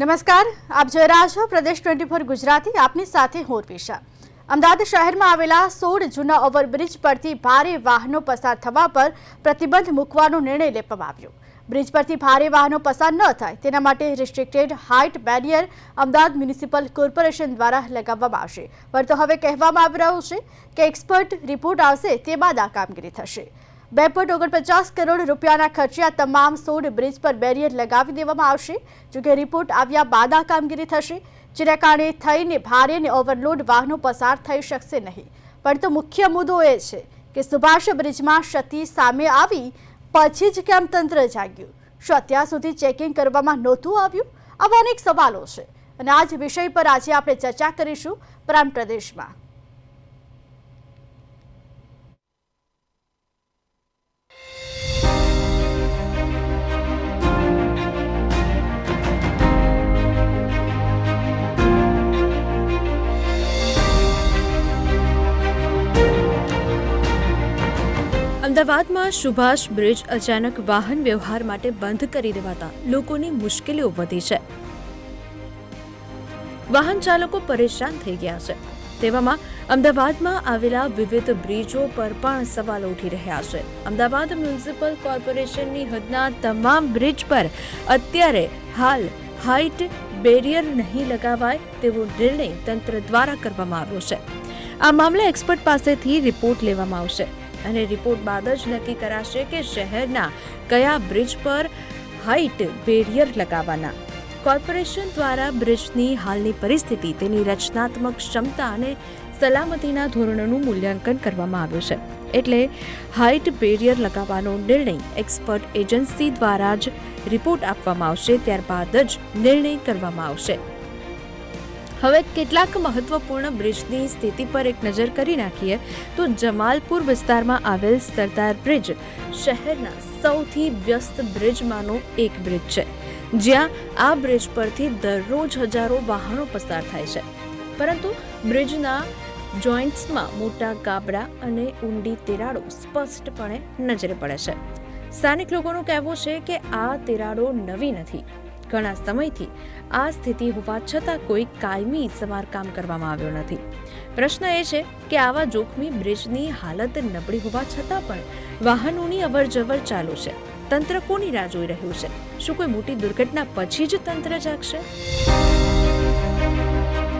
નમસ્કાર, આપ જોઈ રહ્યા છો પ્રદેશ ટ્વેન્ટી ફોર ગુજરાતી, આપની સાથે હું અમદાવાદ શહેરમાં આવેલા સોળ જૂના ઓવરબ્રિજ પરથી ભારે વાહનો પસાર થવા પર પ્રતિબંધ મૂકવાનો નિર્ણય લેવામાં આવ્યો. બ્રિજ પરથી ભારે વાહનો પસાર ન થાય તેના માટે restricted height barrier Ahmedabad municipal corporation દ્વારા લગાવવામાં આવશે. પરંતુ હવે કહેવામાં આવી રહ્યું છે કે એક્સપર્ટ રિપોર્ટ આવશે તે બાદ આ કામગીરી થશે. બે પોઈન્ટ ઓગણપચાસ કરોડ રૂપિયાના ખર્ચે આ તમામ સોળ બ્રિજ પર બેરિયર લગાવી દેવામાં આવશે, જોકે રિપોર્ટ આવ્યા બાદ આ કામગીરી થશે, જેના કારણે થઈને ભારે અને ઓવરલોડ વાહનો પસાર થઈ શકશે નહીં. પરંતુ મુખ્ય મુદ્દો એ છે કે સુભાષ બ્રિજમાં ક્ષતિ સામે આવી, પછી જ કેમ તંત્ર જાગ્યું? શું અત્યાર સુધી ચેકિંગ કરવામાં નહોતું આવ્યું? આવા અનેક સવાલો છે. અને આ જ વિષય પર આજે આપણે ચર્ચા કરીશું પ્રાંત પ્રદેશમાં. અમદાવાદમાં સુભાષ બ્રિજ અચાનક વાહન વ્યવહાર માટે બંધ કરી દેવાતા લોકોની મુશ્કેલીઓ વધી છે. વાહન ચાલકો પરેશાન થઈ ગયા છે. તેવામાં અમદાવાદમાં આવેલા વિવિધ બ્રિજો પર પણ સવાલો ઉઠી રહ્યા છે. અમદાવાદ મ્યુનિસિપલ કોર્પોરેશનની હદના તમામ બ્રિજ પર અત્યારે હાલ હાઇટ બેરિયર નહીં લગાવાય તેવો નિર્ણય તંત્ર દ્વારા કરવામાં આવ્યો છે. આ મામલે એક્સપર્ટ પાસેથી રિપોર્ટ લેવામાં આવશે. અને રિપોર્ટ બાદ જ નક્કી કરાશે કે શહેરના કયા બ્રિજ પર હાઇટ બેરિયર લગાવવાના. કોર્પોરેશન દ્વારા બ્રિજની હાલની પરિસ્થિતિ, તેની રચનાત્મક ક્ષમતા અને સલામતીના ધોરણોનું મૂલ્યાંકન કરવામાં આવ્યું છે. એટલે હાઇટ બેરિયર લગાવવાનો નિર્ણય એક્સપર્ટ એજન્સી દ્વારા જ રિપોર્ટ આપવામાં આવશે, ત્યારબાદ જ નિર્ણય કરવામાં આવશે. હવે કેટલાક મહત્વપૂર્ણ બ્રિજની સ્થિતિ પર એક નજર કરી નાખીએ તો જમાલપુર વિસ્તારમાં આવેલ સરદાર બ્રિજ શહેરના સૌથી વ્યસ્ત બ્રિજમાંનો એક બ્રિજ છે, જ્યાં આ બ્રિજ પરથી દરરોજ હજારો વાહનો પસાર થાય છે. પરંતુ બ્રિજના જોઇન્ટ્સમાં મોટા ગાબડા અને ઊંડી તિરાડો સ્પષ્ટપણે નજરે પડે છે. સ્થાનિક લોકોનું કહેવું છે કે આ તિરાડો નવી નથી. ઘણા સમયથી આ સ્થિતિ હોવા છતાં કોઈ કાયમી સમારકામ કરવામાં આવ્યો નથી. પ્રશ્ન એ છે કે આવા જોખમી બ્રિજની હાલત નબળી હોવા છતાં પણ વાહનોની અવરજવર ચાલુ છે. તંત્ર કોની રાહ જોઈ રહ્યું છે? શું કોઈ મોટી દુર્ઘટના પછી જ તંત્ર જાગશે?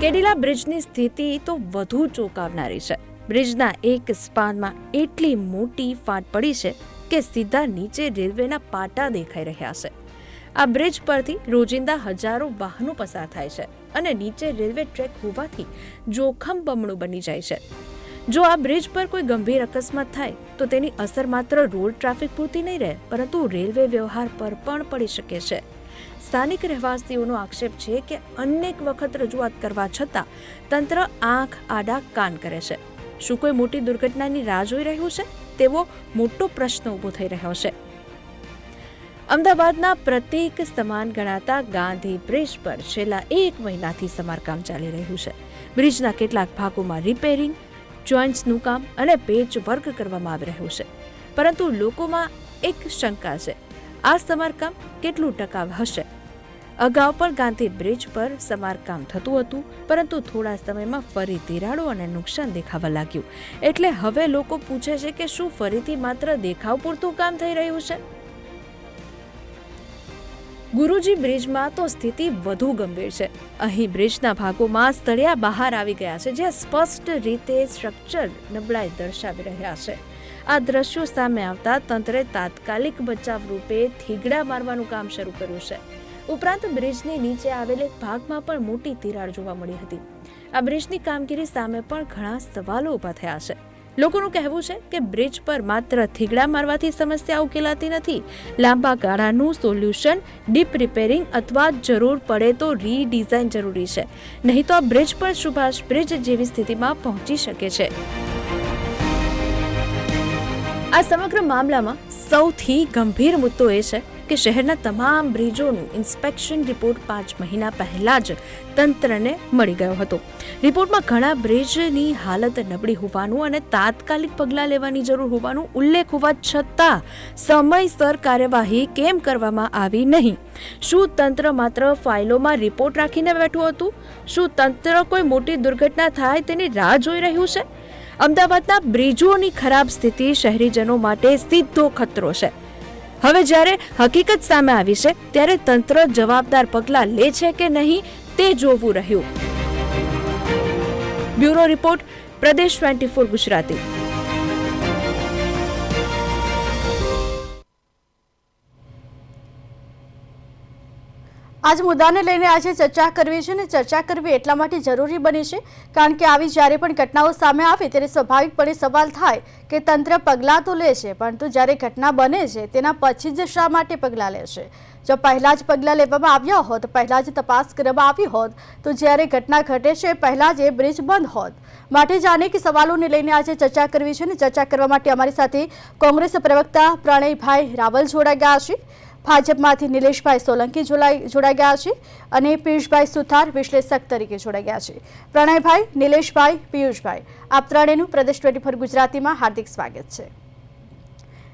કેડિલા બ્રિજની સ્થિતિ તો વધુ ચોંકાવનારી છે. બ્રિજના એક સ્પાનમાં એટલી મોટી ફાટ પડી છે કે સીધા નીચે રેલવેના પાટા દેખાઈ રહ્યા છે. આ બ્રિજ પરથી રોજિંદા હજારો વાહનો પસાર થાય છે અને નીચે રેલવે ટ્રેક હોવાથી જોખમ બમણું બની જાય છે. જો આ બ્રિજ પર કોઈ ગંભીર અકસ્માત થાય, તો તેની અસર માત્ર રોડ ટ્રાફિક પૂરતી નહીં રહે, પરંતુ રેલવે વ્યવહાર પર પણ પડી શકે છે. સ્થાનિક રહેવાસીઓનો આક્ષેપ છે કે અનેક વખત રજૂઆત કરવા છતાં તંત્ર આંખ આડા કાન કરે છે. શું કોઈ મોટી દુર્ઘટનાની રાહ જોઈ રહ્યું છે? તેવો મોટો પ્રશ્ન ઊભો થઈ રહ્યો છે. અમદાવાદના પ્રત્યેક સમાન ગણાતા ગાંધી બ્રિજ પર છેલ્લા એક મહિનાથી સમારકામ ચાલી રહ્યું છે. બ્રિજના કેટલાક ભાગોમાં રિપેરિંગ જોઇન્ટ્સનું કામ અને પેચ વર્ક કરવામાં આવી રહ્યું છે. પરંતુ લોકોમાં એક શંકા છે, આ સમારકામ કેટલું ટકાવ હશે? અગાઉ પણ ગાંધી બ્રિજ પર સમારકામ થતું હતું, પરંતુ થોડા સમયમાં ફરી તિરાડો અને નુકસાન દેખાવા લાગ્યું. એટલે હવે લોકો પૂછે છે કે શું ફરીથી માત્ર દેખાવ પૂરતું કામ થઈ રહ્યું છે? ગુરુજી બ્રિજમાં તો સ્થિતિ વધુ ગંભીર છે. અહીં બ્રિજના ભાગોમાં સ્થળિયા બહાર આવી ગયા છે, જ્યાં સ્પષ્ટ રીતે સ્ટ્રક્ચર નબળાઈ દર્શાવી રહ્યા છે. આ દ્રશ્યો સામે આવતા તંત્રે તાત્કાલિક બચાવ રૂપે થીગડા મારવાનું કામ શરૂ કર્યું છે. ઉપરાંત બ્રિજની નીચે આવેલ એક ભાગમાં પણ મોટી તિરાડ જોવા મળી હતી. આ બ્રિજની કામગીરી સામે પણ ઘણા સવાલો ઊભા થયા છે. લોકોનું કહેવું છે કે બ્રિજ પર માત્ર થીગડા મારવાથી સમસ્યા ઉકેલાતી નથી. લાંબા ગાળાનું સોલ્યુશન, ડીપ રિપેરિંગ અથવા જરૂર પડે તો રીડિઝાઇન જરૂરી છે. નહીં તો આ બ્રિજ પર સુભાષ બ્રિજ જેવી સ્થિતિમાં પહોંચી શકે છે. આ સમગ્ર મામલામાં સૌથી ગંભીર મુદ્દો એ છે કે શહેરના તમામ બ્રિજોનું ઇન્સ્પેક્શન રિપોર્ટ પાંચ મહિના પહેલા જ તંત્રને મળી ગયો હતો. રિપોર્ટમાં ઘણા બ્રિજની હાલત નબળી હોવાનું અને તાત્કાલિક પગલાં લેવાની જરૂર હોવાનું ઉલ્લેખ હોવા છતાં સમયસર કાર્યવાહી કેમ કરવામાં આવી નહીં? શું તંત્ર માત્ર ફાઇલોમાં રિપોર્ટ રાખીને બેઠું હતું? શું તંત્ર કોઈ મોટી દુર્ઘટના થાય તેની રાહ જોઈ રહ્યું છે? અમદાવાદના બ્રિજોની ખરાબ સ્થિતિ શહેરીજનો માટે સીધો ખતરો છે. હવે જ્યારે હકીકત સામે આવી છે, ત્યારે તંત્ર જવાબદાર પગલાં લે છે કે નહીં, તે જોવું રહ્યું. Bureau report, Pradesh twenty Gujarati. આજ મુદ્દાને લઈને આજે ચર્ચા કરવી છે અને ચર્ચા કરવી એટલા માટે જરૂરી બની છે, કારણ કે આવી જ્યારે પણ ઘટનાઓ સામે આવે ત્યારે સ્વાભાવિકપણે સવાલ થાય કે તંત્ર પગલાં તો લે છે, પરંતુ જ્યારે ઘટના બને છે તેના પછી જ શા માટે પગલાં લે છે? જો પહેલાં જ પગલાં લેવામાં આવ્યા હોત, પહેલાં જ તપાસ કરવામાં આવી હોત, તો જ્યારે ઘટના ઘટે છે પહેલાં જ એ બ્રિજ બંધ હોત. માટે જ અનેક સવાલોને લઈને આજે ચર્ચા કરવી છે અને ચર્ચા કરવા માટે અમારી સાથે કોંગ્રેસ પ્રવક્તા પ્રણયભાઈ રાવલ જોડાઈ ગયા છે. ભાજપમાંથી નિલેશભાઈ સોલંકી જોડાઈ ગયા છે અને પિયુષભાઈ સુથાર વિશ્લેષક તરીકે જોડાઈ ગયા છે. પ્રણયભાઈ, નિલેશભાઈ, પિયુષભાઈ, આપ ત્રણેયનું પ્રદેશ ટ્વેન્ટી ગુજરાતીમાં હાર્દિક સ્વાગત છે.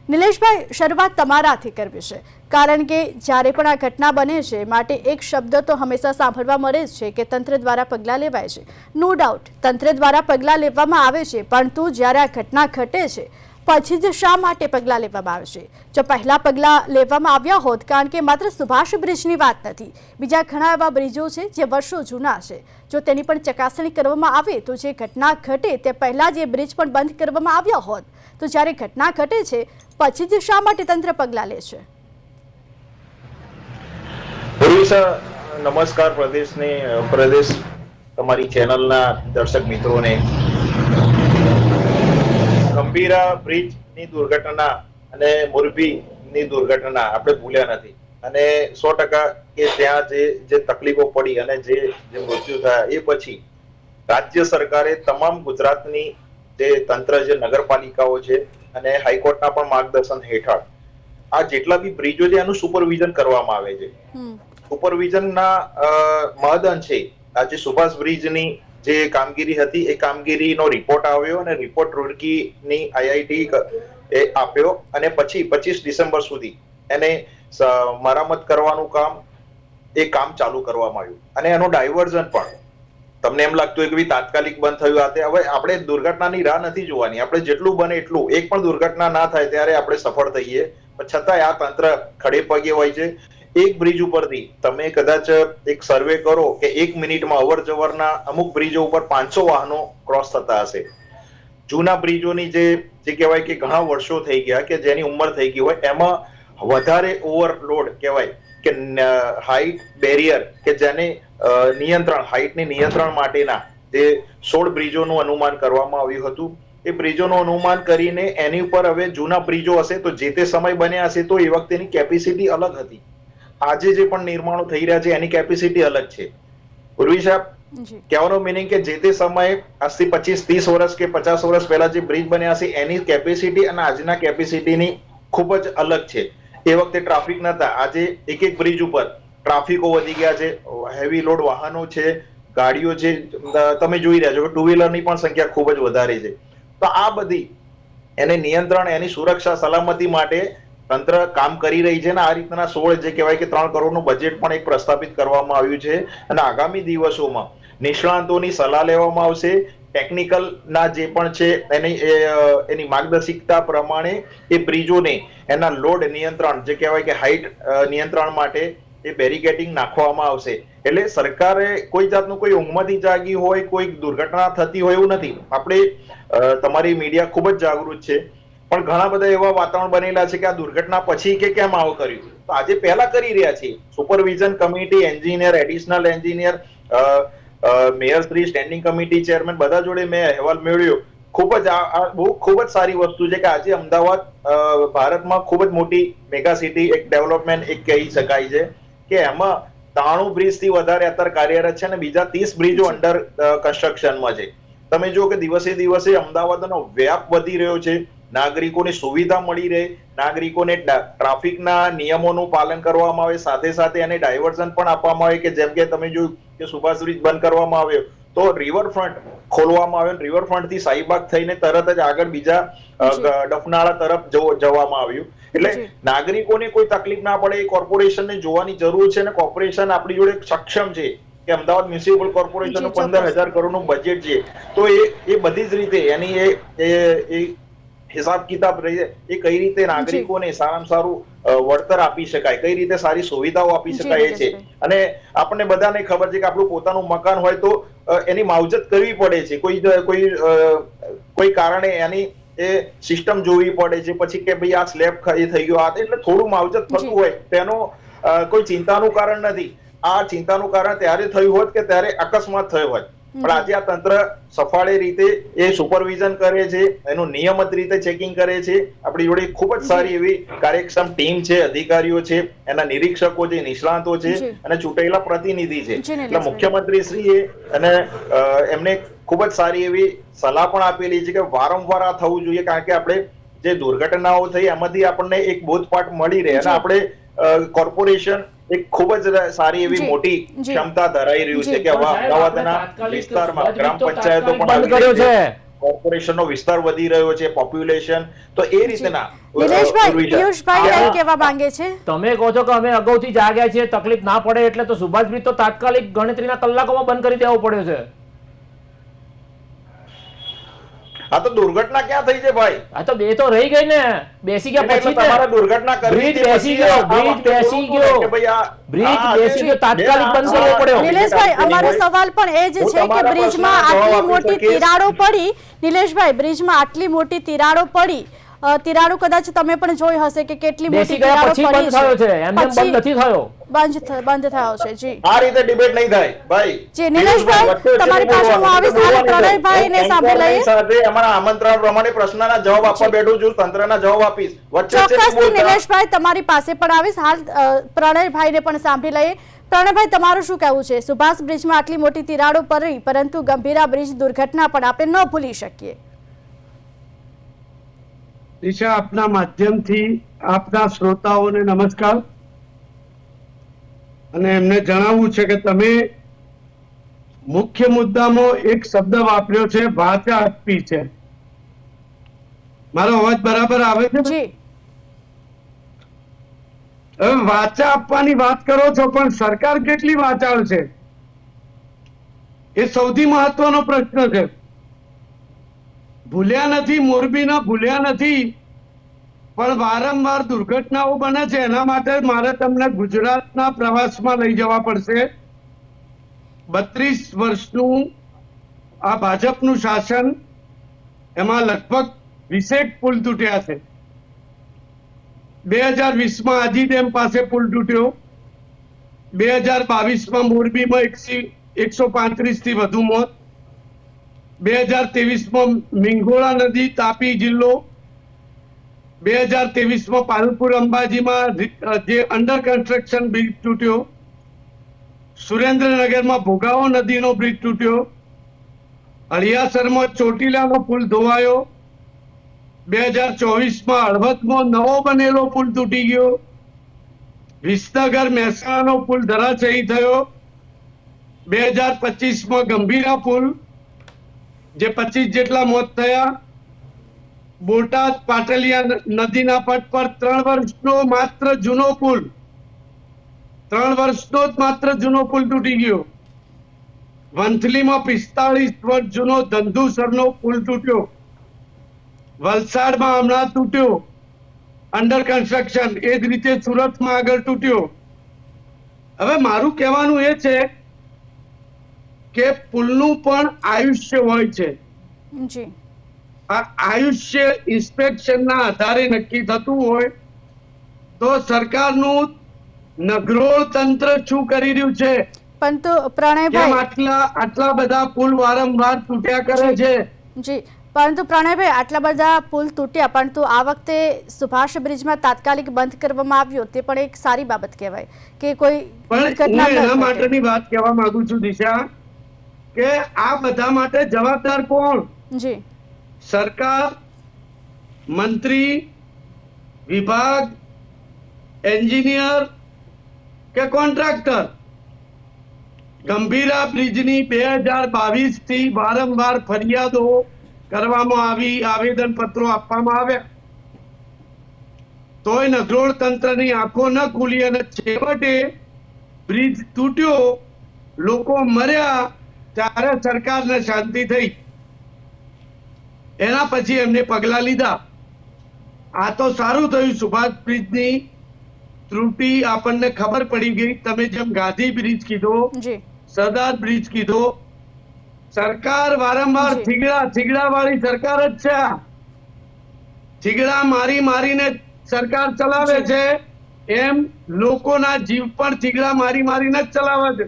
નિલેશભાઈ, શરૂઆત તમારાથી કરવી છે. કારણ કે જ્યારે પણ આ ઘટના બને છે, માટે એક શબ્દ તો હંમેશા સાંભળવા મળે જ છે કે તંત્ર દ્વારા પગલાં લેવાય છે. નો ડાઉટ તંત્ર દ્વારા પગલાં લેવામાં આવે છે, પરંતુ જ્યારે આ ઘટના ઘટે છે પછી જ શા માટે પગલાં લેવામાં આવશે જો પહેલાં પગલાં લેવામાં આવ્યા હોત, કારણ કે માત્ર સુભાષ બ્રિજની વાત નથી. બીજા ઘણા એવા બ્રિજો છે જે વર્ષો જૂના છે. જો તેની પણ ચકાસણી કરવામાં આવે, તો જે ઘટના ઘટે તે પહેલાં જે બ્રિજ પણ બંધ કરવામાં આવ્યા હોત. તો જ્યારે ઘટના ઘટે છે, પછી જ શા માટે તંત્ર પગલાં લે છે? નમસ્કાર પ્રદેશને પ્રદેશ તમારી ચેનલના દર્શક મિત્રોને. ગંભીરા બ્રિજની દુર્ઘટના અને મોરબીની દુર્ઘટના આપણે ભૂલ્યા નથી. અને સો ટકા કે ત્યાં જે જે તકલીફો પડી અને જે જે મૃત્યુ થયા એ પછી રાજ્ય સરકારે તમામ ગુજરાતની જે તંત્ર જે નગરપાલિકાઓ છે અને હાઈકોર્ટના પણ માર્ગદર્શન હેઠળ આ જેટલા બી બ્રિજો છે એનું સુપરવિઝન કરવામાં આવે છે. સુપરવિઝનના અ, મહદઅંશે આજે સુભાષ બ્રિજની જે કામગીરી હતી એ કામગીરીનો રિપોર્ટ આવ્યો અને રિપોર્ટ રૂડકીની આઈઆઈટી એ આપ્યો અને પછી પચીસ ડિસેમ્બર સુધી એને મરામત કરવાનું કામ એ કામ ચાલુ કરવામાં આવ્યું. અને એનું ડાયવર્ઝન પણ. તમને એમ લાગતું હોય કે ભાઈ તાત્કાલિક બંધ થયું આ તે. હવે આપણે દુર્ઘટનાની રાહ નથી જોવાની. આપણે જેટલું બને એટલું. એક પણ દુર્ઘટના ના થાય ત્યારે આપણે સફળ થઈએ. છતાંય આ તંત્ર ખડે પગે હોય છે. એક બ્રિજ ઉપરથી તમે કદાચ એક સર્વે કરો કે એક મિનિટમાં અવર જવરના અમુક બ્રિજો ઉપર પાંચસો વાહનો ક્રોસ થતા હશે. જૂના બ્રિજોની જે જે કહેવાય કે ઘણા વર્ષો થઈ ગયા કે જેની ઉંમર થઈ ગઈ હોય, એમાં વધારે ઓવરલોડ કહેવાય કે હાઈટ બેરિયર કે જેને નિયંત્રણ હાઈટને નિયંત્રણ માટેના જે સોળ બ્રિજોનું અનુમાન કરવામાં આવ્યું હતું. એ બ્રિજોનું અનુમાન કરીને એની ઉપર હવે જૂના બ્રિજો હશે તો જે તે સમય બન્યા હશે તો એ વખતેની કેપેસિટી અલગ હતી. આજે જે પણ નિર્માણો થઈ રહ્યા છે એની કેપેસિટી અલગ છે. પૂર્વી સાહેબ કહેવાનો મિનિંગ કે જે તે સમયે આજથી પચીસ ત્રીસ વર્ષ કે પચાસ વર્ષ પહેલા જે બ્રિજ બન્યા છે એની કેપેસિટી અને આજના કેપેસિટીની ખૂબ જ અલગ છે. એ વખતે ટ્રાફિક નતા. આજે એક એક બ્રિજ ઉપર ટ્રાફિકો વધી ગયા છે હેવી લોડ વાહનો છે ગાડીઓ છે તમે જોઈ રહ્યા છો ટુ વ્હીલરની પણ સંખ્યા ખૂબ જ વધારે છે. તો આ બધી એને નિયંત્રણ એની સુરક્ષા સલામતી માટે તંત્ર કામ કરી રહી છે અને આ રીતના સોળ જે કહેવાય કે ત્રણ કરોડનું બજેટ પણ એક પ્રસ્થાપિત કરવામાં આવ્યું છે અને આગામી દિવસોમાં નિષ્ણાંતોની સલાહ લેવામાં આવશે. ટેકનિકલ ના જે પણ છે એની એની માર્ગદર્શિકતા પ્રમાણે એ બ્રિજોને એના લોડ નિયંત્રણ જે કહેવાય કે હાઈટ નિયંત્રણ માટે એ બેરિકેટિંગ નાખવામાં આવશે. એટલે સરકારે કોઈ જાતનું કોઈ ઊંઘમાંથી જાગી હોય કોઈ દુર્ઘટના થતી હોય એવું નથી. આપણે તમારી મીડિયા ખૂબ જ જાગૃત છે. પણ ઘણા બધા એવા વાતાવરણ બનેલા છે કે આ દુર્ઘટના પછી કે કેમ આવું કર્યું? તો આજે પહેલા કરી રહ્યા છીએ. Supervision committee engineer additional engineer mayor Shri standing committee chairman બધા જોડે મેં અહેવાલ મેળવ્યો. ખૂબ જ આ બહુ ખૂબ જ સારી વસ્તુ છે કે આજે અમદાવાદ ભારતમાં ખૂબ જ મોટી મેગા સિટી એક ડેવલપમેન્ટ એક કહી શકાય છે કે એમાં ત્રાણું બ્રિજથી વધારે અત્યારે કાર્યરત છે અને બીજા ત્રીસ બ્રિજો અંડર કન્સ્ટ્રક્શનમાં છે. તમે જુઓ કે દિવસે દિવસે અમદાવાદનો વ્યાપ વધી રહ્યો છે. નાગરિકોને સુવિધા મળી રહે નાગરિકોને ટ્રાફિકના નિયમોનું પાલન કરવામાં આવે સાથે સાથે એને ડાયવર્ઝન પણ આપવામાં આવે કે જેમ કે તમે જોયું કે સુભાષ બ્રિજ બંધ કરવામાં આવ્યો તો રિવરફ્રન્ટ ખોલવામાં આવ્યો રિવરફ્રન્ટથી શાહીબાગ થઈને તરત જ આગળ બીજા ડફનાળા તરફ જવામાં આવ્યું. એટલે નાગરિકોને કોઈ તકલીફ ના પડે એ કોર્પોરેશનને જોવાની જરૂર છે અને કોર્પોરેશન આપણી જોડે સક્ષમ છે કે અમદાવાદ મ્યુનિસિપલ કોર્પોરેશનનું પંદર હજાર કરોડનું બજેટ છે. તો એ એ બધી જ રીતે એની એ એ- એ હિસાબ કિતાબ રહી એ કઈ રીતે નાગરિકોને સારામાં સારું વળતર આપી શકાય કઈ રીતે સારી સુવિધાઓ આપી શકાય છે. અને આપણને બધાને ખબર છે કે આપણું પોતાનું મકાન હોય તો એની માવજત કરવી પડે છે. કોઈ કોઈ કોઈ કારણે એની એ સિસ્ટમ જોવી પડે છે. પછી કે ભાઈ આ સ્લેબ ખરી થઈ ગયો આ એટલે થોડું માવજત થતું હોય. તેનો કોઈ ચિંતાનું કારણ નથી. આ ચિંતાનું કારણ ત્યારે થયું હોત કે ત્યારે અકસ્માત થયો હોત. પણ આજે આ તંત્ર સફાળી રીતે એ સુપરવિઝન કરે છે એનું નિયમિત રીતે ચેકિંગ કરે છે. આપણી જોડે ખૂબ જ સારી એવી કાર્યક્ષમ ટીમ છે અધિકારીઓ છે એના નિરીક્ષકો છે નિષ્ણાંતો છે અને ચૂંટાયેલા પ્રતિનિધિ છે. એટલે. મુખ્યમંત્રી શ્રીએ અને એમને ખૂબ જ સારી એવી સલાહ પણ આપેલી છે કે વારંવાર આ થવું જોઈએ કારણ કે આપણે જે દુર્ઘટનાઓ થઈ એમાંથી આપણને એક બોધપાઠ મળી રહે. અને આપણે કોર્પોરેશન એક ખૂબ જ સારી એવી મોટી ક્ષમતા ધરાઈ રહ્યું છે. કે અમદાવાદના વિસ્તારમાં ગ્રામ પંચાયતો પણ કર્યો છે. કોર્પોરેશનનો વિસ્તાર વધી રહ્યો છે પોપ્યુલેશન. તો એ રીતના પિયુષભાઈ કહેવા માંગે છે? તમે કહો છો કે અમે અગાઉથી જાગ્યા છીએ તકલીફ ના પડે એટલે તો સુભાષભાઈ તો તાત્કાલિક ગણતરીના કલાકોમાં બંધ કરી દેવો પડ્યો છે. આ તો દુર્ઘટના ક્યાં થઈ છે ભાઈ? આ તો બે તો રહી ગઈ ને. બેસી ગયા પછી તમારે દુર્ઘટના કરવી બ્રિજ બેસી ગયો, બ્રિજ બેસી ગયો. ભાઈ આ- બ્રિજ બેસી ગયો, તાત્કાલિક બંધ કરવો પડ્યો. નિલેશભાઈ અમારો સવાલ પણ એ જ છે કે બ્રિજમાં આટલી મોટી તિરાડો પડી? નિલેશભાઈ બ્રિજમાં આટલી મોટી તિરાડો પડી? તિરાડો કદાચ તમે પણ જોઈ હશે કે કેટલી મોટી તિરાડો પછી બંધ થયો છે. એમ પછી બંધ નથી થયો. બંધ બંધ થયો છે જી આ રીતે ડિબેટ નહીં થાય ભાઈ જી, નિલેશભાઈ, વચ્ચે વચ્ચે તમારી પાસે હું આવીશ. હાલ બોલવાનું પ્રણયભાઈને સાંભળી લઈએ. સાથે અમારા આમંત્રણ પ્રમાણે પ્રશ્નના જવાબ આપવા બેઠું છું તંત્રના જવાબ આપીશ વચ્ચે વચ્ચે ચોક્કસથી નિલેશભાઈ તમારી પાસે પણ આવીશ હાલ પ્રણયભાઈ ને પણ સાંભળી લઈએ પ્રણયભાઈ તમારું શું કહેવું છે સુભાષ બ્રિજમાં આટલી મોટી તિરાડો પડી પરંતુ ગંભીરા બ્રિજ દુર્ઘટના પણ આપણે ન ભૂલી શકીએ દિશા આપના માધ્યમથી આપના શ્રોતાઓને નમસ્કાર અને એમને જણાવવું છે કે તમે મુખ્ય મુદ્દામાં એક શબ્દ વાપર્યો છે ભાષા આપવી છે. મારો અવાજ બરાબર આવે છે? હવે વાચા આપવાની વાત કરો છો પણ સરકાર કેટલી વાચાળ છે? એ સૌથી મહત્વનો પ્રશ્ન છે. ભૂલ્યા નથી મોરબીના ભૂલ્યા નથી પણ વારંવાર દુર્ઘટનાઓ બને છે. એના માટે મારે તમને ગુજરાતના પ્રવાસમાં લઈ જવા પડશે. બત્રીસ વર્ષનું આ ભાજપનું શાસન એમાં લગભગ વીસેક પુલ તૂટ્યા છે. બે હજાર વીસમાં આજી ડેમ પાસે પુલ તૂટ્યો. બે હજાર બાવીસમાં મોરબીમાં એકસી, એકસો પાંત્રીસથી વધુ મોત. બે હજાર ત્રેવીસમાં મિંગોળા નદી, તાપી જિલ્લો બે હજાર ત્રેવીસમાં પાલપુર અંબાજીમાં જે અંડર કન્સ્ટ્રક્શન બ્રિજ તૂટ્યો. સુરેન્દ્રનગરમાં ભોગાવો નદીનો બ્રિજ તૂટ્યો. અળિયાસરમાં ચોટીલાનો પુલ ધોવાયો. બે હજાર ચોવીસમાં હળવદમાં નવો બનેલો પુલ તૂટી ગયો. વિસનગર મહેસાણાનો પુલ ધરાશયી થયો. બે હજાર પચીસમાં ગંભીરા પુલ, જે પચીસ જેટલા મોત થયા. બોટાદ પાટલિયા નદીના પટ પર ત્રણ વર્ષનો માત્ર જૂનો પુલ. ત્રણ વર્ષનો જ માત્ર જૂનો પુલ તૂટી ગયો. વંથલીમાં પિસ્તાળીસ વર્ષ જૂનો ધંધુસરનો પુલ તૂટ્યો. વલસાડમાં હમણાં તૂટ્યો. અંડર કન્સ્ટ્રક્શન એ જ રીતે સુરતમાં આગળ તૂટ્યો. હવે મારું કહેવાનું એ છે કે પુલનું પણ આયુષ્ય હોય છે. જી. આ આયુષ્ય ઇન્સ્પેક્શનના આધારે નક્કી થતું હોય તો સરકારનું નગરોળ તંત્ર શું કરી રહ્યું છે? પરંતુ કેમ પ્રણયભાઈ આટલા આટલા બધા પુલ વારંવાર તૂટ્યા કરે છે? જી પરંતુ પ્રણયભાઈ આટલા બધા પુલ તૂટ્યા પરંતુ આ વખતે સુભાષ બ્રિજમાં તાત્કાલિક બંધ કરવામાં આવ્યો તે પણ એક સારી બાબત કહેવાય કે કોઈ પણ દુર્ઘટના હું ન એના માટેની વાત કહેવા માંગુ છું દિશા કે આ બધા માટે જવાબદાર કોણ? જી. સરકાર, મંત્રી, વિભાગ, એન્જિનિયર કે કોન્ટ્રાક્ટર? ગંભીરા બ્રિજની બે હજાર બાવીસથી વારંવાર ફરિયાદો કરવામાં આવી આવેદન પત્રો આપવામાં આવ્યા. તોય નગરોળ તંત્રની આંખો ન ખુલી અને છેવટે બ્રિજ તૂટ્યો, લોકો મર્યા, ત્યારે સરકારને શાંતિ થઈ. એના પછી એમને પગલા લીધા. આ તો સારું થયું સુભાષ બ્રિજની ત્રુટિ આપણને ખબર પડી ગઈ. તમે જેમ ગાંધી બ્રિજ કીધો સરદાર બ્રિજ કીધો સરકાર વારંવાર થીગડા થીગડા વાળી સરકાર જ છે થીગડા મારી મારીને સરકાર ચલાવે છે એમ લોકોના જીવ પણ થીગડા મારી મારીને જ ચલાવે છે.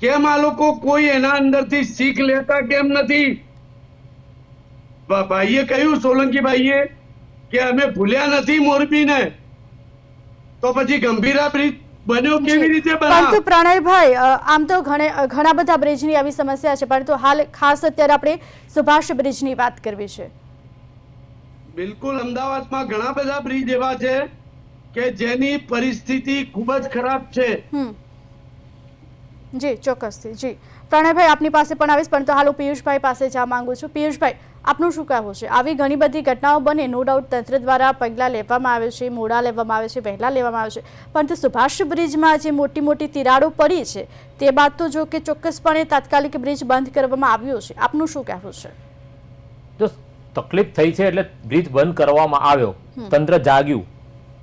કેમ આ લોકો કોઈ એના અંદરથી શીખ લેતા કેમ નથી? ભાઈએ કહ્યું સોલંકી ભાઈએ કે અમે ભૂલ્યા નથી મોરબીને. તો પછી ગંભીરા બ્રિજ બન્યો કેવી રીતે પરંતુ પ્રણયભાઈ આમ તો ઘણા બધા બ્રિજની આવી સમસ્યા છે પરંતુ હાલ ખાસ અત્યારે આપણે સુભાષ બ્રિજની વાત કરવી છે. બિલકુલ અમદાવાદમાં ઘણા બધા બ્રિજ એવા છે કે જેની પરિસ્થિતિ ખૂબ જ ખરાબ છે. જી ચોક્કસથી જી. પ્રણયભાઈ આપની પાસે પણ આવીશ પરંતુ હાલ હું પિયુષભાઈ પાસે જવા માંગુ છું. પિયુષભાઈ આપનું શું કહેવું છે? આવી ઘણી બધી ઘટનાઓ બને નો ડાઉટ તંત્ર દ્વારા પગલાં લેવામાં આવે છે મોડા લેવામાં આવે છે વહેલા લેવામાં આવે છે. પરંતુ સુભાષ બ્રિજમાં જે મોટી મોટી તિરાડો પડી છે તે બાદ તો જો કે ચોક્કસપણે તાત્કાલિક બ્રિજ બંધ કરવામાં આવ્યો છે. આપનું શું કહેવું છે? જો તકલીફ થઈ છે એટલે બ્રિજ બંધ કરવામાં આવ્યો. તંત્ર જાગ્યું.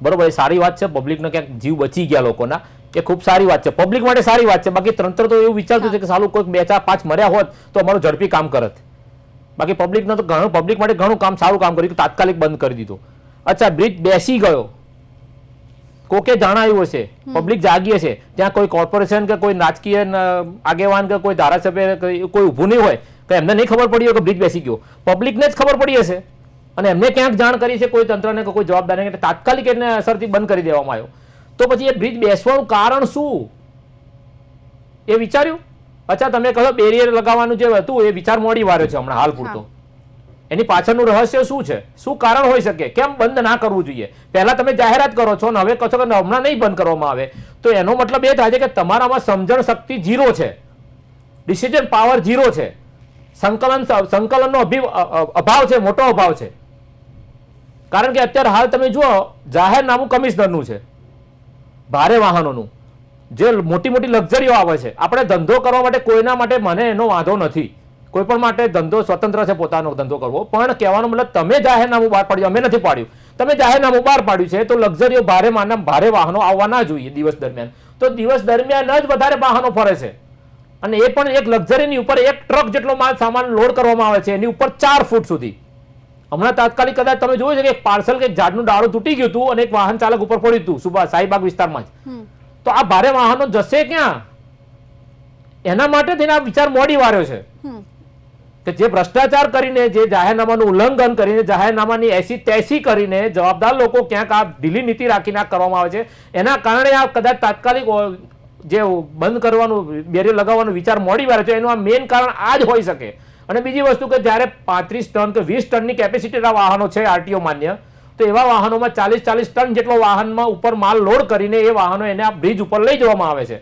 બરોબર એ સારી વાત છે. પબ્લિકનો ક્યાંક જીવ બચી ગયા લોકોના. એ ખૂબ સારી વાત છે. પબ્લિક માટે સારી વાત છે. બાકી તંત્ર તો એવું વિચારતું છે કે સારું કોઈક બે ચાર પાંચ મર્યા હોત તો અમારું ઝડપી કામ કરત. બાકી પબ્લિકને તો ઘણું પબ્લિક માટે ઘણું કામ સારું કામ કર્યું કે તાત્કાલિક બંધ કરી દીધું. અચ્છા બ્રિજ બેસી ગયો. કોકે જણાવ્યું હશે? પબ્લિક જાગીએ છે ત્યાં કોઈ કોર્પોરેશન કે કોઈ રાજકીય આગેવાન કે કોઈ ધારાસભ્ય કે કોઈ ઊભું નહીં હોય તો એમને નહીં ખબર પડી હોય કે બ્રિજ બેસી ગયો. પબ્લિકને જ ખબર પડી હશે. અને એમને ક્યાંક જાણ કરી છે કોઈ તંત્રને કે કોઈ જવાબદાર નહીં, એટલે તાત્કાલિક એને અસરથી બંધ કરી દેવામાં આવ્યો. તો પછી એ બ્રિજ બેસવાનું કારણ શું? એ વિચાર્યું? અચ્છા તમે કહો બેરિયર લગાવવાનું જે હતું એ વિચાર મોડી વાર્યો છે હમણાં હાલ પૂરતો. એની પાછળનું રહસ્ય શું છે? શું કારણ હોઈ શકે? કેમ બંધ ના કરવું જોઈએ? પહેલા તમે જાહેરાત કરો છો ને હવે કહો છો કે હમણાં નહીં બંધ કરવામાં આવે. તો એનો મતલબ એ થાય છે કે તમારામાં સમજણ શક્તિ ઝીરો છે. ડિસિઝન પાવર ઝીરો છે. સંકલન સંકલનનો અભિ- અભાવ છે મોટો અભાવ છે. કારણ કે અત્યારે હાલ તમે જુઓ જાહેરનામું કમિશનરનું છે. ભારે વાહનોનું. જે મોટી મોટી લક્ઝરીઓ આવે છે, આપણે ધંધો કરવા માટે કોઈના માટે મને એનો વાંધો નથી. કોઈ પણ માટે ધંધો સ્વતંત્ર છે, પોતાનો ધંધો કરવો. પણ કહેવાનો મતલબ તમે જાહેરનામું બહાર પાડ્યું, અમે નથી પાડ્યું. તમે જાહેરનામું બહાર પાડ્યું છે, તો લક્ઝરીઓ ભારે માના, ભારે વાહનો આવવા ના જોઈએ દિવસ દરમિયાન. તો દિવસ દરમિયાન જ વધારે વાહનો ફરે છે. અને એ પણ એક લક્ઝરીની ઉપર એક ટ્રક જેટલો માલ સામાન લોડ કરવામાં આવે છે, એની ઉપર ચાર ફૂટ સુધી. હમણાં તાત્કાલિક કદાચ તમે જોયું છે કે એક પાર્સલ કે ઝાડનું ડાળું તૂટી ગયું હતું અને એક વાહન ચાલક ઉપર પડ્યું હતું સુભાષ શાહીબાગ વિસ્તારમાં જ. તો આ ભારે વાહનો જશે ક્યાં? એના માટે થઈને આ વિચાર મોડી વાર્યો છે. કે જે ભ્રષ્ટાચાર કરીને જે જાહેરનામાનું ઉલ્લંઘન કરીને જાહેરનામાની એસી તેસી કરીને જવાબદાર લોકો ક્યાંક આ ઢીલી નીતિ રાખીને આ કરવામાં આવે છે. એના કારણે આ કદાચ તાત્કાલિક જે બંધ કરવાનું બેરિયર લગાવવાનો વિચાર મોડી વારે છે. એનું આ મેઇન કારણ આ જ હોઈ શકે. અને બીજી વસ્તુ કે જ્યારે પાંત્રીસ ટન કે વીસ ટનની કેપેસિટીના વાહનો છે આરટીઓ માન્ય તો એવા વાહનોમાં ચાલીસ ચાલીસ ટન જેટલો વાહનમાં ઉપર માલ લોડ કરીને એ વાહનો એને આ બ્રિજ ઉપર લઈ જવામાં આવે છે.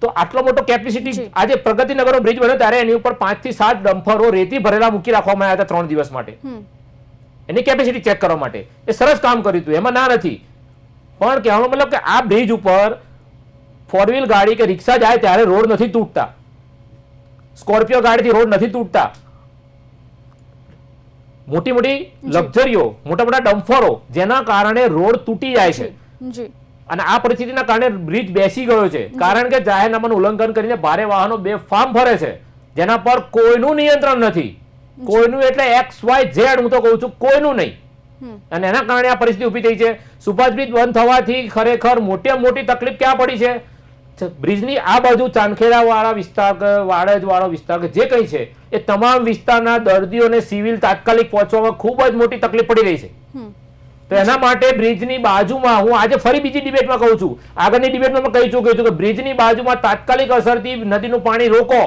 તો આટલો મોટો કેપેસિટી આજે પ્રગતિનગરનો બ્રિજ બન્યો ત્યારે એની ઉપર પાંચથી સાત ડમ્ફરો રેતી ભરેલા મૂકી રાખવામાં આવ્યા હતા ત્રણ દિવસ માટે. એની કેપેસિટી ચેક કરવા માટે. એ સરસ કામ કર્યું હતું. એમાં ના નથી. પણ કહેવાનો મતલબ કે આ બ્રિજ ઉપર ફોર વ્હીલ ગાડી કે રિક્ષા જાય ત્યારે રોડ નથી તૂટતા. સ્કોર્પિયો ગાડીથી રોડ નથી તૂટતા. મોટી મોટી લક્ઝરીઓ મોટા મોટા ડમ્ફરો જેના કારણે રોડ તૂટી જાય છે. જી. અને આ પરિસ્થિતિના કારણે બ્રિજ બેસી ગયો છે. કારણ કે જાહેરનામાનું ઉલ્લંઘન કરીને ભારે વાહનો બે ફાર્મ ભરે છે. જેના પર કોઈનું નિયંત્રણ નથી. કોઈનું એટલે એક્સ વાય ઝેડ હું તો કહું છું કોઈનું નહીં. અને એના કારણે આ પરિસ્થિતિ ઊભી થઈ છે. સુભાષ બ્રિજ બંધ થવાથી ખરેખર મોટી મોટી તકલીફ ક્યાં પડી છે છ- બ્રિજની આ બાજુ ચાંદખેડા વાળા વિસ્તાર કે વાળો વિસ્તાર જે કંઈ છે એ તમામ વિસ્તારના દર્દીઓને સિવિલ તાત્કાલિક પહોંચવામાં ખૂબ જ મોટી તકલીફ પડી રહી છે. તો એના માટે બ્રિજની બાજુમાં હું આજે ફરી બીજી ડિબેટમાં કહું છું. આગળની ડિબેટમાં કહી ચૂક્યો છું કે બ્રિજની બાજુમાં તાત્કાલિક અસરથી નદીનું પાણી રોકો.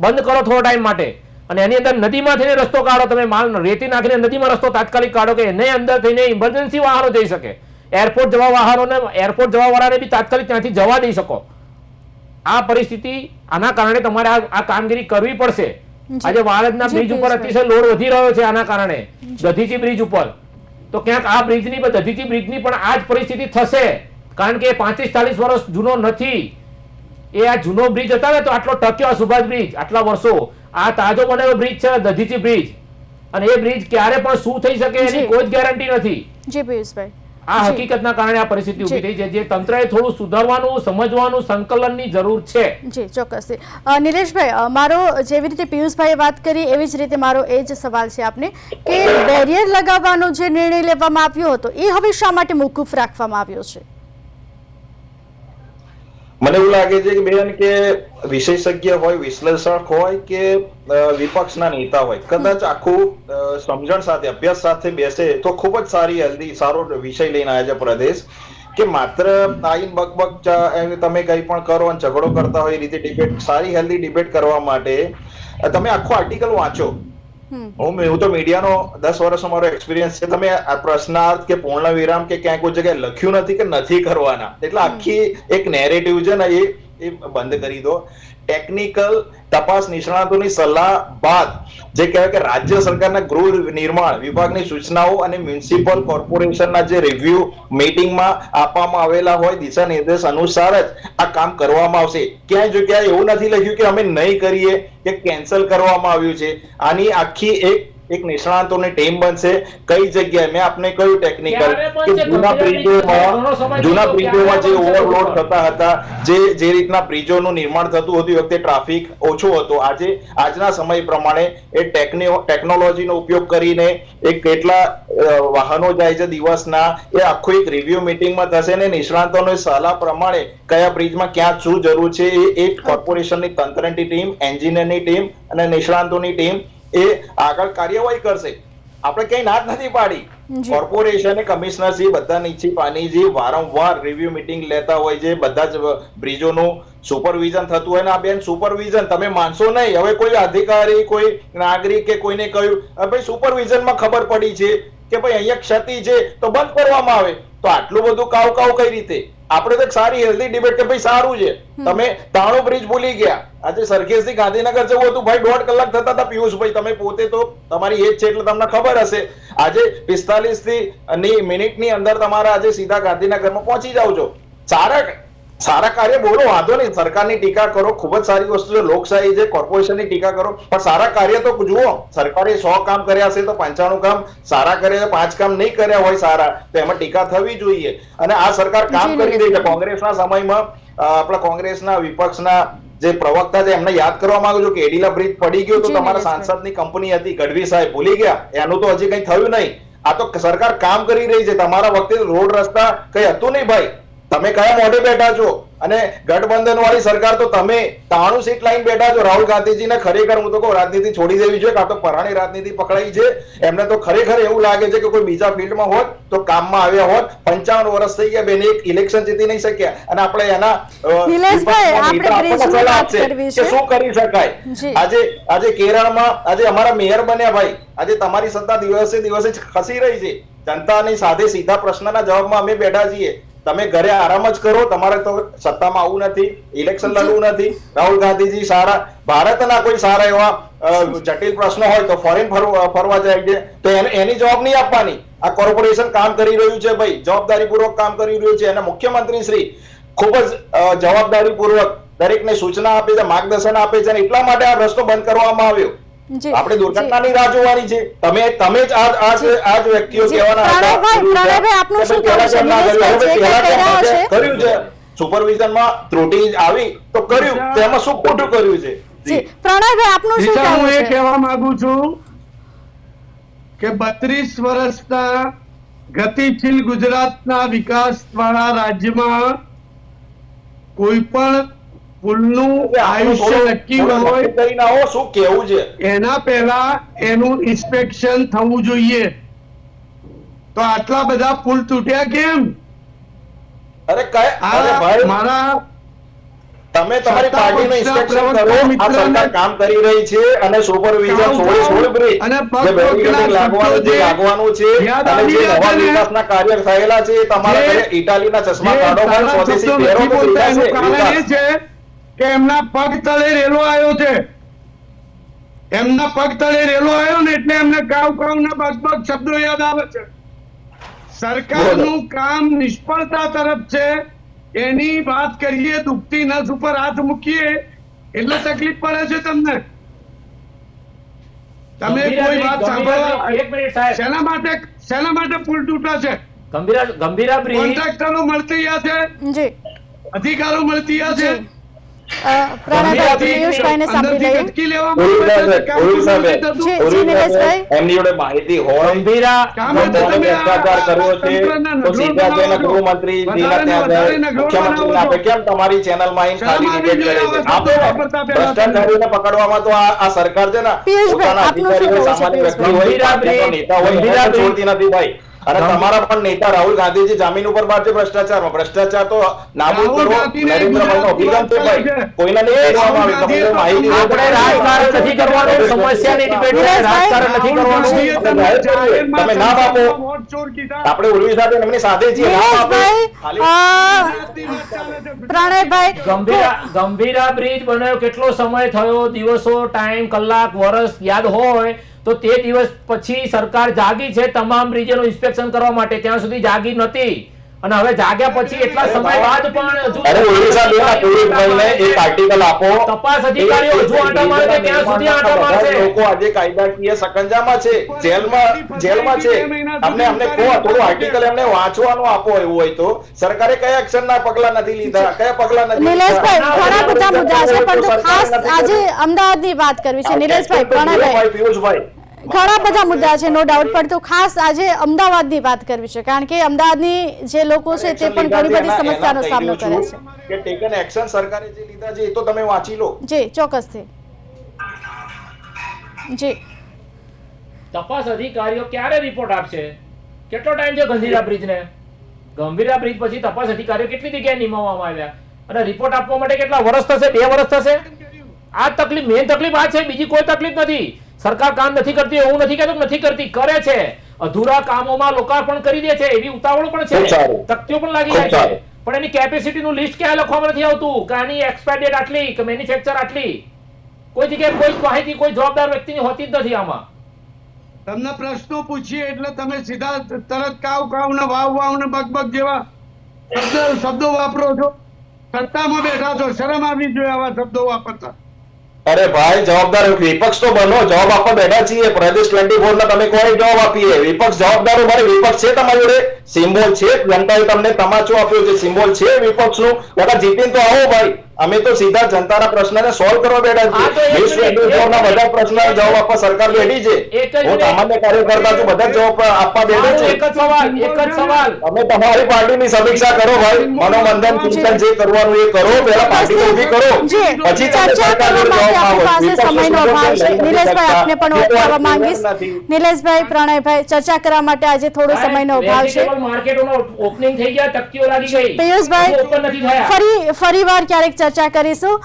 બંધ કરો થોડો ટાઈમ માટે. અને એની અંદર નદીમાં થઈને રસ્તો કાઢો. તમે માલ રેતી નાખીને નદીમાં રસ્તો તાત્કાલિક કાઢો કે એને અંદર થઈને ઇમરજન્સી વાહનો જઈ શકે. એરપોર્ટ જવા વાહનોને એરપોર્ટ જવા વાળાને બી તાત્કાલિક ત્યાંથી જવા દઈ શકો. આ પરિસ્થિતિ આના કારણે તમારે આ કામગીરી કરવી પડશે. આજે વાળદના બ્રિજ ઉપર અતિશય લોડ વધી રહ્યો છે આના કારણે. દધીચી બ્રિજ ઉપર. તો ક્યાંક આ બ્રિજની દધીચી બ્રિજની પણ આ જ પરિસ્થિતિ થશે. કારણ કે એ પાંત્રીસ ચાલીસ વર્ષ જૂનો નથી. એ આ જૂનો બ્રિજ હતા ને તો આટલો ટક્યો સુભાષ બ્રિજ આટલા વર્ષો. આ તાજો બનેલો બ્રિજ છે દધીચી બ્રિજ. અને એ બ્રિજ ક્યારે પણ શું થઈ શકે એની. કોઈ જ ગેરંટી નથી. જી પિયુષભાઈ. આ હકીકતના કારણે આ પરિસ્થિતિ ઊભી થઈ છે. જે તંત્રએ થોડું સુધારવાનું સમજવાનું સંકલનની જરૂર છે. જી ચોક્કસ. નિલેશભાઈ મારો જેવી રીતે પિયુષભાઈએ વાત કરી એવી જ રીતે મારો એ જ સવાલ છે આપને કે બેરિયર લગાવવાનો જે નિર્ણય લેવામાં આવ્યો હતો એ હવે શા માટે મોકૂફ રાખવામાં આવ્યો છે? મને એવું લાગે છે કે બેન, કે વિશેષજ્ઞ હોય, વિશ્લેષક હોય કે વિપક્ષના નેતા હોય, કદાચ આખું સમજણ સાથે, અભ્યાસ સાથે બેસે તો ખૂબ જ સારી, હેલ્ધી, સારો વિષય લઈને આવ્યા છે પ્રદેશ. કે માત્ર આઈન બકબક તમે કંઈ પણ કરો અને ઝઘડો કરતા હોય એ રીતે ડિબેટ સારી, હેલ્ધી ડિબેટ કરવા માટે, તમે આખો આર્ટિકલ વાંચો. હું હું તો મીડિયાનો દસ વર્ષ અમારો એક્સપિરિયન્સ છે. તમે આ પ્રશ્નાર્થ કે પૂર્ણ વિરામ કે ક્યાંય કોઈ જગ્યાએ લખ્યું નથી કે નથી કરવાના. એટલે આખી એક નેરેટિવ છે ને એ એ બંધ કરી દો. ટેકનિકલ તપાસ નિષ્ણાતોની સલાહ બાદ જે કહેવાય કે રાજ્ય સરકારના ગૃહ નિર્માણ વિભાગની સૂચનાઓ અને મ્યુનિસિપલ કોર્પોરેશનના જે રિવ્યુ મીટિંગમાં આપવામાં આવેલા હોય દિશા નિર્દેશ અનુસાર જ આ કામ કરવામાં આવશે. ક્યાંય જો ક્યાંય એવું નથી લખ્યું કે અમે નહીં કરીએ કે કેન્સલ કરવામાં આવ્યું છે. આની આખી એક એક નિષ્ણાતોની ટીમ બનશે. કઈ જગ્યાએ? મેં આપને કહ્યું ટેકનિકલ કે જૂના બ્રિજોમાં જૂના બ્રિજોમાં જે ઓવરલોડ થતા હતા જે જે રીતના બ્રિજોનું નિર્માણ થતું હતું વખતે ટ્રાફિક ઓછો હતો. આજે આજના સમય પ્રમાણે એ ટેકનોલોજીનો ઉપયોગ કરીને એક કેટલા વાહનો જાય છે દિવસના એ આખું એક રિવ્યુ મીટિંગમાં થશે ને નિષ્ણાતોની સલાહ પ્રમાણે કયા બ્રિજમાં ક્યાં શું જરૂર છે એ એક કોર્પોરેશનની તંત્રની ટીમ એન્જિનિયરની ટીમ અને નિષ્ણાતોની ટીમ એ આગળ કાર્યવાહી કરશે. આપણે ક્યાંય ના નથી પાડી. જી. કમિશનર શ્રી બધા નીચી પાણીજી વારંવાર રિવ્યુ મીટિંગ લેતા હોય છે બધા જ બ્રિજોનું સુપરવિઝન થતું હોય ને આ બેન સુપરવિઝન તમે માનશો નહીં. હવે કોઈ અધિકારી કોઈ નાગરિક કે કોઈને કહ્યું "અ ભાઈ સુપરવિઝનમાં ખબર પડી છે કે ભાઈ અહીંયા ક્ષતિ છે તો બંધ કરવામાં આવે. તો આટલું બધું કાવ કાવ કઈ રીતે? આપણે તો સારી હેલ્ધી ડિબેટ કે ભાઈ સારું છે. તમે તાણો બ્રિજ ભૂલી ગયા. આજે સરખેજથી ગાંધીનગર જવું હતું. ભાઈ દોઢ કલાક થતા હતા પિયુષભાઈ. તમે પોતે તો તમારી એજ છે એટલે તમને ખબર હશે. આજે પિસ્તાલીસથી ની મિનિટની અંદર તમારા આજે સીધા ગાંધીનગરમાં પહોંચી જાવ છો. સારા સારા કાર્ય બોલો વાંધો નહીં. સરકારની ટીકા કરો ખૂબ જ સારી વસ્તુ છે. લોકશાહી છે કોર્પોરેશનની ટીકા કરો. પણ સારા કાર્ય તો જુઓ. સરકારે સો કામ કર્યા હશે તો પંચાણું કામ સારા કર્યા પાંચ કામ નહીં કર્યા હોય સારા તો એમાં ટીકા થવી જોઈએ. અને આ સરકાર કામ કરી રહી છે. કોંગ્રેસના સમયમાં આપણા કોંગ્રેસના વિપક્ષના જે પ્રવક્તા છે એમને યાદ કરવા માંગુ છું કે એડીલા બ્રિજ પડી ગયો તો તમારા સાંસદની કંપની હતી ગઢવી સાહેબ ભૂલી ગયા. એનું તો હજી કઈ થયું નહીં. આ તો સરકાર કામ કરી રહી છે. તમારા વખતે રોડ રસ્તા કઈ હતું નહીં ભાઈ? તમે કયા મોઢે બેઠા છો? અને ગઠબંધન વાળી સરકાર તો તમે તાણું સીટ લાઈન બેઠા છો. રાહુલ ગાંધીજીને ખરેખર હું તો કહું રાજનીતિ છોડી દેવી જોઈએ કાં તો પરાણી રાજનીતિ પકડાઈ છે. એમને તો ખરેખર એવું લાગે છે કે કોઈ બીજા ફિલ્ડમાં હોત તો કામમાં આવ્યા હોત. પંચાવન વર્ષ થઈ ગયા બેન એક ઇલેક્શન જીતી નહીં શક્યા. અને આપણે એના કે શું કરી શકાય? આજે આજે કેરળમાં આજે અમારા મેયર બન્યા ભાઈ. આજે તમારી સત્તા દિવસે દિવસે ખસી રહી છે. જનતાની સાથે સીધા પ્રશ્નના જવાબમાં અમે બેઠા છીએ. તમે ઘરે આરામ જ કરો તમારે તો સત્તામાં આવવું નથી ઇલેક્શન લડવું નથી. રાહુલ ગાંધીજી સારા ભારતના કોઈ સારા એવા જટિલ પ્રશ્નો હોય તો ફોરેન ફરવા જાય છે. તો એને- એની જવાબ નહીં આપવાની. આ કોર્પોરેશન કામ કરી રહ્યું છે ભાઈ જવાબદારીપૂર્વક કામ કરી રહ્યું છે. અને મુખ્યમંત્રી શ્રી ખૂબ જ જવાબદારીપૂર્વક દરેકને સૂચના આપે છે માર્ગદર્શન આપે છે અને એટલા માટે આ રસ્તો બંધ કરવામાં આવ્યો. આપણે દુર્ઘટનાની રાહ જોવાની છે તમે તમે જ આજ આજ જી. આજ વ્યક્તિઓ કહેવાના હતા પ્રણયભાઈ, પ્રણયભાઈ, આપનું શું કહેવું છે? કર્યું? છે સુપરવિઝનમાં ત્રુટિ આવી તો કર્યું તેમાં શું ખોટું કર્યું છે જી પ્રણયભાઈ આપનું શું દિશા હું એ કહેવા માંગુ છું કે બત્રીસ વર્ષના ગતિશીલ ગુજરાતના વિકાસ વાળા રાજ્યમાં કોઈ પણ આપણે આયુષ્ય નક્કી હોય શું કેવું છે? એના પહેલા એનું ઇન્સ્પેક્શન થવું જોઈએ. તો આટલા બધા ફૂલ તૂટ્યા કેમ? અરે ભાઈ મારા તમે તમારી પાર્ટીનું ઇન્સ્પેક્શન કરો. આ સરકાર કામ કરી રહી છે અને સુપરવિઝન છોડી છોડી અને લાગવાનું જે લાગવાનું છે અને જે નવા વિકાસના કાર્ય થયેલા છે તમારા ઇટાલીના ચશ્મા કાઢો સ્વદેશી પહેરો તો છે કે એમના પગ તળે રેલો આવ્યો છે. એમના પગ તળે રેલો આવ્યો ને એટલે એમને કાવ કાવ ના બગ બગ શબ્દો યાદ આવે છે. સરકારનું કામ નિષ્ફળતા તરફ છે. એની વાત કરીએ દુખતી નસ ઉપર હાથ મૂકીએ એટલે તકલીફ પડે છે તમને. તમે કોઈ વાત સાંભળવા શેના માટે શેના માટે પુલ તૂટા છે? ગંભીરા ગંભીરા કોન્ટ્રાક્ટરો મળતી છે અધિકારો મળતી છે તમારી ચેનલમાં શરમ ખાલી આવી ડિબેટ કરે જોઈએ છે આવા આપો શબ્દો ને. વાપરતા પહેલા ભ્રષ્ટાચારીઓને પકડવામાં તો આ સરકાર છે ને પોતાના અધિકારીઓ સામાન્ય વ્યક્તિ હોય નેતા હોય છોડતી નથી ભાઈ. અને તમારા પણ નેતા રાહુલ ગાંધીજી જામીન ઉપર બહાર છે ભ્રષ્ટાચારમાં ભ્રષ્ટાચાર તો નાબૂદ કરો નરેન્દ્રભાઈનો અભિગમ છે ભાઈ કોઈને નહીં કહેવામાં આવે તમને માહિતી આપણે રાજકારણ નથી કરવાનું સમસ્યાની ડિબેટ છે રાજકારણ નથી કરવાનું તમે ના આપો. આપણે ઉર્વી સાથે એમની સાથે છીએ ના આપો. પ્રણયભાઈ ગંભીરા ગંભીરા બ્રિજ બન્યો કેટલો સમય થયો દિવસો ટાઈમ કલાક વર્ષ યાદ હોય તો તે દિવસ પછી સરકાર જાગી છે તમામ રીજનો ઇન્સ્પેક્શન કરવા માટે. ત્યાં સુધી જાગી નથી અને હવે જાગ્યા પછી એટલા સમય બાદ પણ હજુ અરે ઓડિશા સાહેબ એના પુરુષભાઈને એક આર્ટિકલ આપો. તપાસ અધિકારીઓ હજુ આંટા મારે કે ત્યાં સુધી આંટા મારશે. લોકો આજે કાયદાકીય સકંજામાં છે. જેલમાં જેલમાં છે. અમને અમને કહો થોડું આર્ટિકલ એમને વાંચવાનું આપો એવું હોય તો. સરકારે કયા એક્શનના પગલા નથી લીધા? કયા પગલા નથી નિલેશભાઈ? ઘણા બધા મુદ્દા છે પણ ખાસ આજે અમદાવાદની વાત કરવી છે. નિલેશભાઈ પ્રણયભાઈ. પિયુષભાઈ. ઘણા બધા મુદ્દા છે નો ડાઉટ પણ તો ખાસ આજે અમદાવાદની વાત કરવી છે કારણ કે અમદાવાદની જે લોકો છે તે પણ ઘણી બધી સમસ્યાનો સામનો કરે છે. કે ટેકન એક્શન સરકારે જે લીધા છે એ તો તમે વાંચી લો. જી ચોક્કસથી. જી. તપાસ અધિકારીઓ ક્યારે રિપોર્ટ આપશે? કેટલો ટાઈમ છે ગંભીરા બ્રિજને? ગંભીરા બ્રિજ પછી તપાસ અધિકારીઓ કેટલી જગ્યાએ નિમાવવામાં આવ્યા? અને રિપોર્ટ આપવા માટે કેટલા વર્ષ થશે? બે વર્ષ થશે? આ તકલીફ મેઇન તકલીફ આ છે બીજી કોઈ તકલીફ નથી. સરકાર કામ નથી કરતી એવું નથી કહેતો નથી કરતી કરે છે. અધૂરા કામોમાં લોકાર્પણ કરી દે છે એવી ઉતાવળ પણ છે. તકતીઓ પણ લાગી જાય છે. પણ એની કેપેસિટી નું લિસ્ટ ક્યાં લખવામાં નથી આવતું? કે આની એક્સપાયર ડેટ આટલી કે મેન્યુફેક્ચર આટલી? કોઈ જગ્યાએ કોઈ માહિતી કોઈ જવાબદાર વ્યક્તિની હોતી જ નથી આમાં. તમને પ્રશ્નો પૂછીએ એટલે તમે સીધા તરત કાવ કાવ ને વાવ વાવ ને બગ બગ જેવા શબ્દો શબ્દો વાપરો છો. સત્તામાં બેઠા છો શરમ આવી જોઈએ આવા શબ્દો વાપરતા. અરે ભાઈ, જવાબદાર વિપક્ષ તો બનો. જવાબ આપવા બેઠા છીએ. પ્રદેશ ટ્વેન્ટી ફોર ના તમે કોઈ જવાબ આપીએ. વિપક્ષ જવાબદારો મારે વિપક્ષ છે તમારી જોડે. સિમ્બોલ છે. જનતાએ તમને તમાચો આપ્યો છે. સિમ્બોલ છે વિપક્ષનું. વખત જીતીને તો આવો ભાઈ. અમે તો સીધા જનતાના પ્રશ્નને સોલ્વ કરવા બેઠા છીએ. ના. બધા પ્રશ્ન જવાબ આપવા સરકાર બેઠી છે. હું સામાન્ય કાર્યકર્તા છું બધા જવાબ આપવા બેઠા એક છે. જ સવાલ એક જ સવાલ. તમે તમારી પાર્ટીની સમીક્ષા કરો ભાઈ. મનોમંથન ચિંતન જે કરવાનું એ કરો પહેલા પાર્ટી ઊભી કરો. પછી નિલેશભાઈ આપને પણ. ઓળખાવા માંગીશ. નિલેશભાઈ પ્રણયભાઈ ચર્ચા કરવા માટે આજે થોડો સમયનો અભાવ છે વેજીટેબલ ઓપનિંગ થઈ ગયા તકતીઓ લાગી ગઈ. પિયુષભાઈ હજુ open નથી થયા. ફરી ફરી વાર ક્યારેક ચર્ચા કરીશું.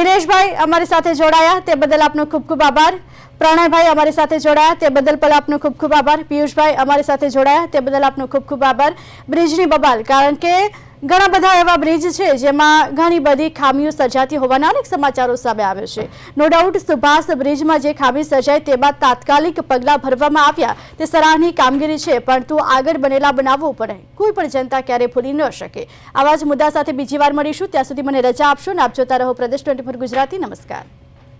નિલેશભાઈ અમારી સાથે જોડાયા, તે બદલ આપનો ખૂબ ખૂબ આભાર. પ્રણયભાઈ અમારી સાથે જોડાયા, તે બદલ પણ આપનો ખૂબ ખૂબ આભાર. પિયુષભાઈ અમારી સાથે જોડાયા, તે બદલ આપનો ખૂબ ખૂબ આભાર. બ્રિજની બબાલ, કારણ કે ઘણા બધા એવા બ્રિજ છે જેમાં ઘણી બધી ખામીઓ સર્જાતી હોવાના અનેક સમાચારો સામે આવે છે. નો ડાઉટ સુભાષ બ્રિજમાં જે ખામી સર્જાઈ તે બાદ તાત્કાલિક પગલાં ભરવામાં આવ્યા. તે સરાહની કામગીરી છે, પરંતુ આગળ બનેલા બનાવો પડે કોઈ પણ જનતા ક્યારે ભૂલી ન શકે. આવા જ મુદ્દા સાથે બીજી વાર મળીશું. ત્યાં સુધી મને રજા આપશો ને આપ જોતા રહો પ્રદેશ ટ્વેન્ટી ગુજરાતી. નમસ્કાર.